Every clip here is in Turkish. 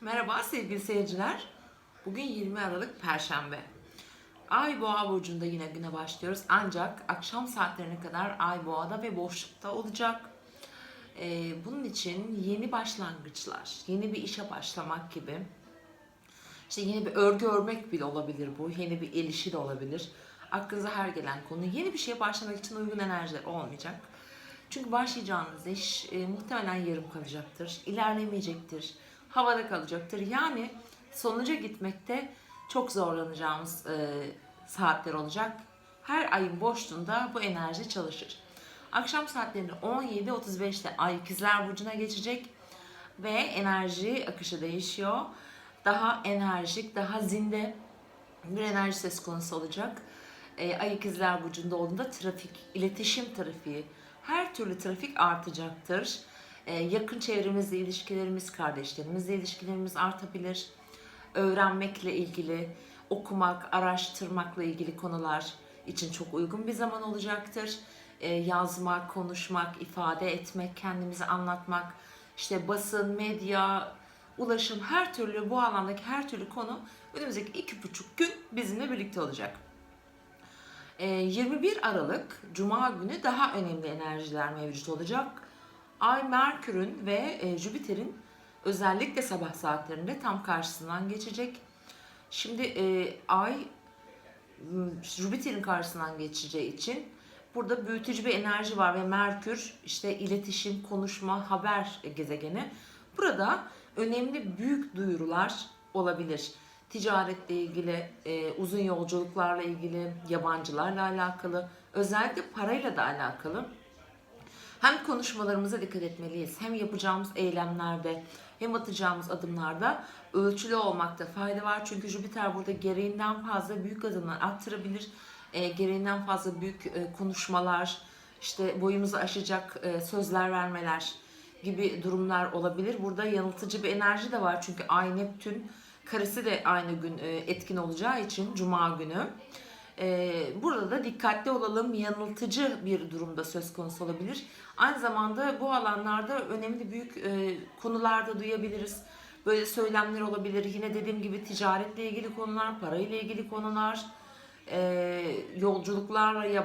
Merhaba sevgili seyirciler. Bugün 20 Aralık Perşembe. Ay Boğa burcunda yine güne başlıyoruz. Ancak akşam saatlerine kadar Ay Boğa'da ve boşlukta olacak. Ee, bunun için yeni başlangıçlar, yeni bir işe başlamak gibi. İşte yeni bir örgü örmek bile olabilir bu. Yeni bir el işi de olabilir. Aklınıza her gelen konu. Yeni bir şeye başlamak için uygun enerjiler olmayacak. Çünkü başlayacağınız iş e, muhtemelen yarım kalacaktır. ilerlemeyecektir. Havada kalacaktır. Yani sonuca gitmekte çok zorlanacağımız e, saatler olacak. Her ayın boşluğunda bu enerji çalışır. Akşam saatlerinde 17.35'te Ay İkizler Burcu'na geçecek ve enerji akışı değişiyor. Daha enerjik, daha zinde bir enerji söz konusu olacak. E, Ay İkizler Burcu'nda olduğunda trafik, iletişim trafiği, her türlü trafik artacaktır. E, yakın çevremizle ilişkilerimiz, kardeşlerimizle ilişkilerimiz artabilir. Öğrenmekle ilgili, okumak, araştırmakla ilgili konular için çok uygun bir zaman olacaktır. E, yazmak, konuşmak, ifade etmek, kendimizi anlatmak, işte basın, medya, ulaşım her türlü bu alandaki her türlü konu önümüzdeki iki buçuk gün bizimle birlikte olacak. Ee, 21 Aralık Cuma günü daha önemli enerjiler mevcut olacak. Ay Merkür'ün ve e, Jüpiter'in özellikle sabah saatlerinde tam karşısından geçecek. Şimdi e, Ay Jüpiter'in karşısından geçeceği için burada büyütücü bir enerji var ve Merkür işte iletişim, konuşma, haber gezegeni. Burada önemli büyük duyurular olabilir. Ticaretle ilgili, e, uzun yolculuklarla ilgili, yabancılarla alakalı, özellikle parayla da alakalı. Hem konuşmalarımıza dikkat etmeliyiz, hem yapacağımız eylemlerde, hem atacağımız adımlarda ölçülü olmakta fayda var. Çünkü Jüpiter burada gereğinden fazla büyük adımlar attırabilir. E, gereğinden fazla büyük e, konuşmalar, işte boyumuzu aşacak e, sözler vermeler gibi durumlar olabilir. Burada yanıltıcı bir enerji de var çünkü Ay Neptün karesi de aynı gün e, etkin olacağı için Cuma günü. E, Burada da dikkatli olalım yanıltıcı bir durumda söz konusu olabilir. Aynı zamanda bu alanlarda önemli büyük e, konularda duyabiliriz. Böyle söylemler olabilir. Yine dediğim gibi ticaretle ilgili konular, parayla ilgili konular, e, yolculuklarla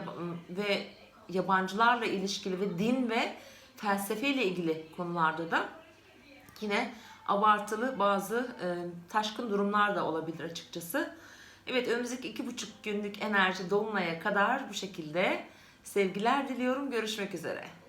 ve yabancılarla ilişkili ve din ve felsefeyle ilgili konularda da yine abartılı bazı e, taşkın durumlar da olabilir açıkçası. Evet önümüzdeki iki buçuk günlük enerji dolunaya kadar bu şekilde sevgiler diliyorum. Görüşmek üzere.